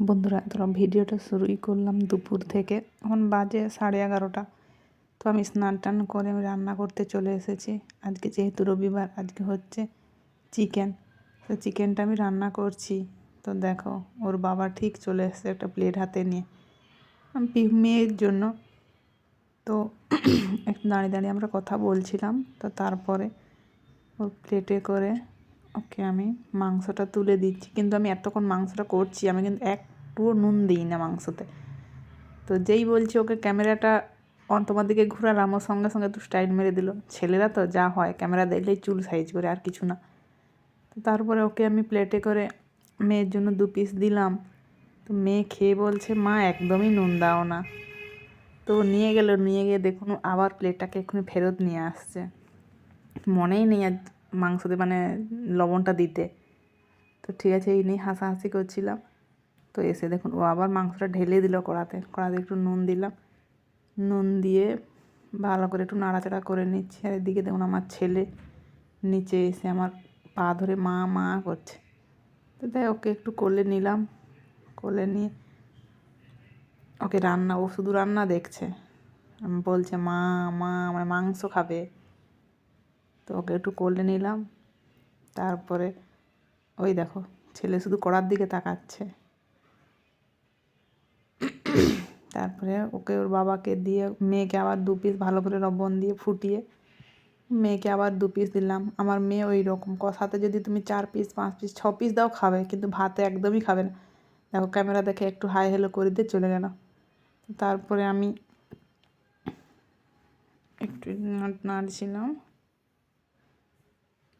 বন্ধুরা তোরা ভিডিওটা শুরুই করলাম দুপুর থেকে। এখন বাজে সাড়ে এগারোটা। তো আমি স্নান টান করে আমি রান্না করতে চলে এসেছি। আজকে যেহেতু রবিবার, আজকে হচ্ছে চিকেন। তো চিকেনটা আমি রান্না করছি। তো দেখো, ওর বাবা ঠিক চলে এসেছে একটা প্লেট হাতে নিয়ে। মেয়ের জন্য। তো একটু দাঁড়িয়ে দাঁড়িয়ে আমরা কথা বলছিলাম। তো তারপরে ওর প্লেটে করে ওকে, আমি মাংসটা তুলে দিচ্ছি। কিন্তু আমি এতক্ষণ মাংসটা করছি, আমি কিন্তু একটুও নুন দিই না মাংসতে। তো যেই বলছি ওকে, ক্যামেরাটা অন, তোমার দিকে ঘুরালাম ওর সঙ্গে সঙ্গে একটু স্টাইল মেরে দিল। ছেলেরা তো যা হয়, ক্যামেরা দেখলেই চুল সাইজ করে, আর কিছু না। তো তারপরে ওকে আমি প্লেটে করে মেয়ের জন্য দু পিস দিলাম। তো মেয়ে খেয়ে বলছে, মা, একদমই নুন দাও না। তো নিয়ে গেল, নিয়ে গিয়ে দেখুন আবার প্লেটটাকে এক্ষুনি ফেরত নিয়ে আসছে। মনেই নেই আজ মাংসতে মানে লবণটা দিতে। তো ঠিক আছে, এই নিয়ে হাসাহাসি করছিলাম। তো এসে দেখুন, ও আবার মাংসটা ঢেলে দিল কড়াতে। কড়াতে একটু নুন দিলাম। নুন দিয়ে ভালো করে একটু নাড়াচাড়া করে নিচ্ছি। আর এদিকে দেখুন, আমার ছেলে নিচে এসে আমার পা ধরে মা মা করছে। তো তাই ওকে একটু কোলে নিলাম। কোলে নিয়ে ওকে রান্না, ও শুধু রান্না দেখছে। বলছে, মা মা আমার মাংস খাবে। তো ওকে একটু কোলে নিলাম। তারপরে ওই দেখো, ছেলে শুধু কড়ার দিকে তাকাচ্ছে। তারপরে ওকে ওর বাবাকে দিয়ে, মেয়েকে আবার দু পিস ভালো করে লবণ দিয়ে ফুটিয়ে মেয়েকে আবার দু পিস দিলাম। আমার মেয়ে ওই রকম কষাতে যদি তুমি চার পিস পাঁচ পিস ছ পিস দাও খাবে, কিন্তু ভাতে একদমই খাবে না। দেখো ক্যামেরা দেখে একটু হাই হেলো করে দিয়ে চলে গেল। তারপরে আমি একটু নাড়ছিলাম।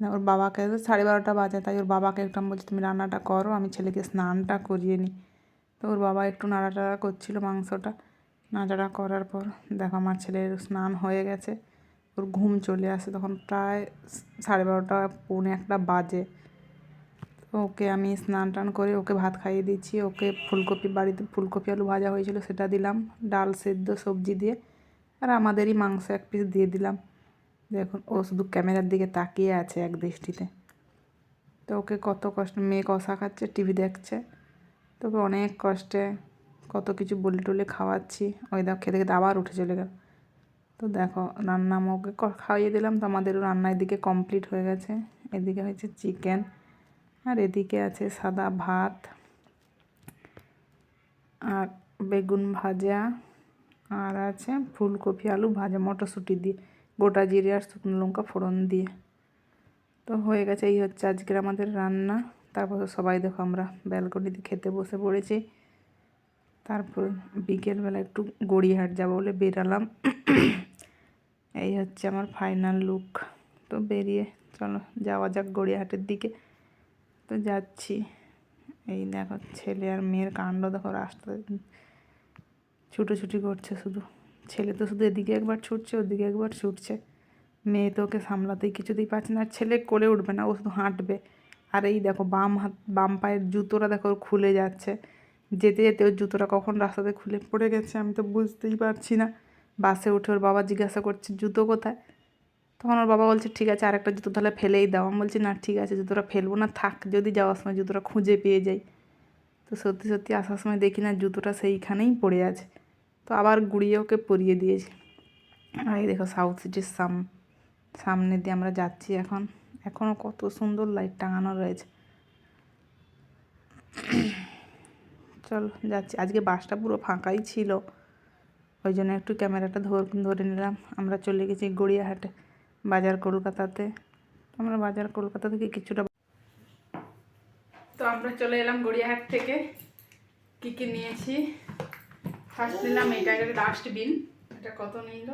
ওর বাবাকে সাড়ে বারোটা বাজে, তাই ওর বাবাকে একটু আমি বলছি, তুমি রান্নাটা করো, আমি ছেলেকে স্নানটা করিয়ে নিই। তো ওর বাবা একটু নাড়াটাড়া করছিল মাংসটা। নাড়াটাড়া করার পর দেখো আমার ছেলের স্নান হয়ে গেছে। ওর ঘুম চলে আসে তখন প্রায় সাড়ে বারোটা, পৌনে একটা বাজে। ওকে আমি স্নান টান করে ওকে ভাত খাইয়ে দিচ্ছি। ওকে ফুলকপি, বাড়িতে ফুলকপি আলু ভাজা হয়েছিল, সেটা দিলাম। ডাল সেদ্ধ সবজি দিয়ে, আর আমাদেরই মাংস এক পিস দিয়ে দিলাম। দেখুন, ও শুধু ক্যামেরার দিকে তাকিয়ে আছে এক দৃষ্টিতে। তো ওকে কত কষ্ট, মেয়ে কষা খাচ্ছে, টিভি দেখছে। তোকে অনেক কষ্টে কত কিছু বলে টলে খাওয়াচ্ছি। ওই দেখো, খেতে খেতে আবার উঠে চলে গেল। তো দেখো, রান্না আমি ওকে খাইয়ে দিলাম, তো আমাদেরও রান্না এদিকে কমপ্লিট হয়ে গেছে। এদিকে হয়েছে চিকেন আর এদিকে আছে সাদা ভাত, আর বেগুন ভাজা, আর আছে ফুলকপি, আলু ভাজা, মটরশুঁটি দিয়ে। গোটা জিরে আর শুকনো লঙ্কা ফোড়ন দিয়ে। তো হয়ে গেছে, এই হচ্ছে আজকের আমাদের রান্না। তারপর সবাই দেখো আমরা ব্যালকনিতে খেতে বসে পড়েছি। তারপর বিকেলবেলা একটু গড়িয়াহাট যাব বলে বেরালাম। এই হচ্ছে আমার ফাইনাল লুক। তো বেরিয়ে চলো, যাওয়া যাক গড়িয়াহাটের দিকে। তো যাচ্ছি। এই দেখো, ছেলে আর মেয়ের কাণ্ড দেখো, রাস্তায় ছুটোছুটি করছে শুধু। ছেলে তো শুধু এদিকে একবার ছুটছে, ওদিকে একবার ছুটছে। মেয়ে তো ওকে সামলাতেই কিছুতেই পারছে না, আর ছেলে কোলে উঠবে না, ও শুধু হাঁটবে। আর এই দেখো বাম হাত, বাম পায়ের জুতোটা দেখো ওর খুলে যাচ্ছে। যেতে যেতে ওর জুতোটা কখন রাস্তাতে খুলে পড়ে গেছে আমি তো বুঝতেই পারছি না। বাসে উঠে ওর বাবা জিজ্ঞাসা করছে, জুতো কোথায়? তখন ওর বাবা বলছে, ঠিক আছে, আরেকটা জুতো তাহলে ফেলেই দাও। আমি বলছি, না, ঠিক আছে, জুতোটা ফেলব না, থাক, যদি যাওয়ার সময় জুতোটা খুঁজে পেয়ে যাই। তো সত্যি সত্যি আসার সময় দেখি না, জুতোটা সেইখানেই পড়ে আছে। তো আবার গুড়িয়ে ওকে পরিয়ে দিয়েছি। আর এই দেখো সাউথ সিটির সাম, সামনে দিয়ে আমরা যাচ্ছি এখন। এখনও কত সুন্দর লাইট টাঙানো রয়েছে। চল, যাচ্ছি। আজকে বাসটা পুরো ফাঁকাই ছিল। ওই জন্য একটু ক্যামেরাটা ধর, ধরে নিলাম। আমরা চলে গেছি গড়িয়াহাটে, বাজার কলকাতাতে। আমরা বাজার কলকাতা থেকে কিছুটা তো আমরা চলে এলাম গড়িয়াহাট থেকে। কী কী নিয়েছি? ফার্স্ট নিলাম এটা এটা ডাস্টবিন এটা কত নিল?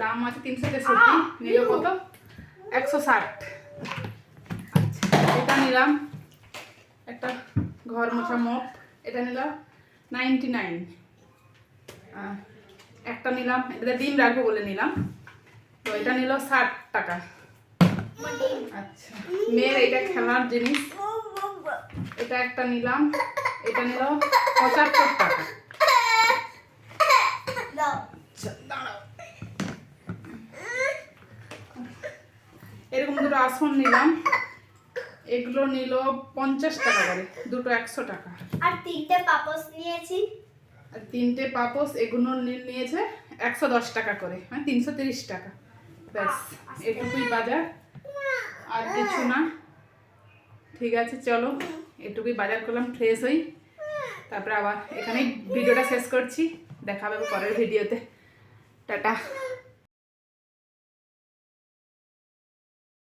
দাম আছে তিনশো তেষট্টি। নিল কত? একশো ষাট। আচ্ছা এটা নিলাম। একটা ঘর মোছা মপ। এটা নিলাম নাইনটি নাইন। একটা নিলাম এটা ডিম রাখব বলে নিলাম। তো এটা নিল ষাট টাকা। আচ্ছা মেয়ের এটা খেলার জিনিস। এটা একটা নিলাম। এটা নিল পঁচাত্তর টাকা। আচ্ছা, এরকম দুটো আসন নিলাম। এগুলো নিল পঞ্চাশ টাকা করে দুটো একশো টাকা। আর তিনটে পাপস নিয়েছি। আর তিনটে পাপোস এগুলো নিয়েছে একশো দশ টাকা করে মানে তিনশো তিরিশ টাকা। ব্যাস এটুকুই বাজার আর কিছু না। ঠিক আছে চলো এটুকুই বাজার করলাম ফ্রেশ হই। তারপরে আবার এখানেই ভিডিওটা শেষ করছি। দেখা হবে পরের ভিডিওতে। টাটা।